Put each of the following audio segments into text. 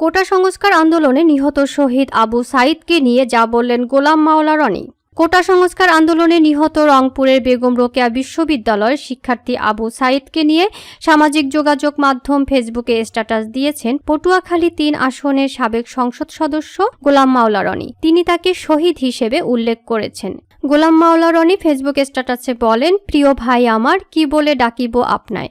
কোটা সংস্কার আন্দোলনে নিহত শহীদ আবু সাইদকে নিয়ে যা বললেন গোলাম মাওলা রনি। কোটা সংস্কার আন্দোলনে নিহত রংপুরের বেগম রোকেয়া বিশ্ববিদ্যালয়ের শিক্ষার্থী আবু সাইদকে নিয়ে সামাজিক যোগাযোগ মাধ্যম ফেসবুকে স্ট্যাটাস দিয়েছেন পটুয়াখালী তিন আসনের সাবেক সংসদ সদস্য গোলাম মাওলা রনি। তিনি তাকে শহীদ হিসেবে উল্লেখ করেছেন। গোলাম মাওলা রনি ফেসবুক স্ট্যাটাসে বলেন, প্রিয় ভাই আমার, কি বলে ডাকিব আপনায়?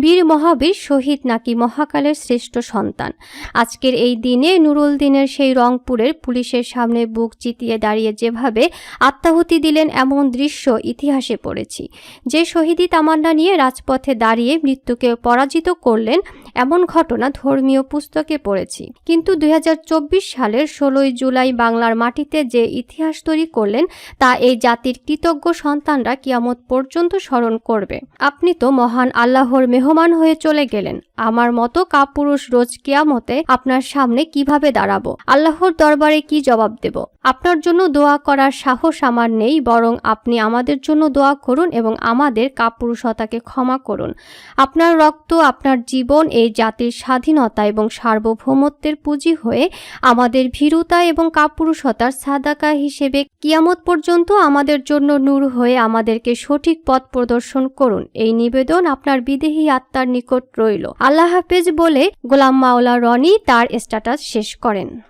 বীর মহাবীর শহীদ নাকি মহাকালের শ্রেষ্ঠ সন্তান? আজকের এই দিনে নুরুল দিনের সেই রংপুরের পুলিশের সামনে বুক চিতিয়ে দাঁড়িয়ে যেভাবে আত্মাহুতি দিলেন এমন দৃশ্য ইতিহাসে পড়েছি। যে শহীদি তামান্না নিয়ে রাজপথে দাঁড়িয়ে মৃত্যুকে পরাজিত করলেন, এমন ঘটনা ধর্মীয় পুস্তকে পড়েছি। কিন্তু দুই হাজার চব্বিশ সালের ষোলোই জুলাই বাংলার মাটিতে যে ইতিহাস তৈরি করলেন, তা এই জাতির কৃতজ্ঞ সন্তানরা কিয়ামত পর্যন্ত স্মরণ করবে। আপনি তো মহান আল্লাহর মেহমান হয়ে চলে গেলেন। আমার মতো কাপুরুষ রোজ কিয়ামতে আপনার সামনে কীভাবে দাঁড়াবো? আল্লাহর দরবারে কি জবাব দেব? আপনার জন্য দোয়া করার সাহস আমার নেই, বরং আপনি আমাদের জন্য দোয়া করুন এবং আমাদের কাপুরুষতাকে ক্ষমা করুন। আপনার রক্ত, আপনার জীবন এই জাতির স্বাধীনতা এবং সার্বভৌমত্বের পুঁজি হয়ে আমাদের ভীরুতা এবং কাপুরুষতার সাদাকা হিসেবে কিয়ামত পর্যন্ত আমাদের জন্য নূর হয়ে আমাদেরকে সঠিক পথ প্রদর্শন করুন। এই নিবেদন আপনার বিদেহী আত্মার নিকট রইল। আল্লাহ হাফেজ বলে, গোলাম মাওলা রনি তার স্ট্যাটাস শেষ করেন।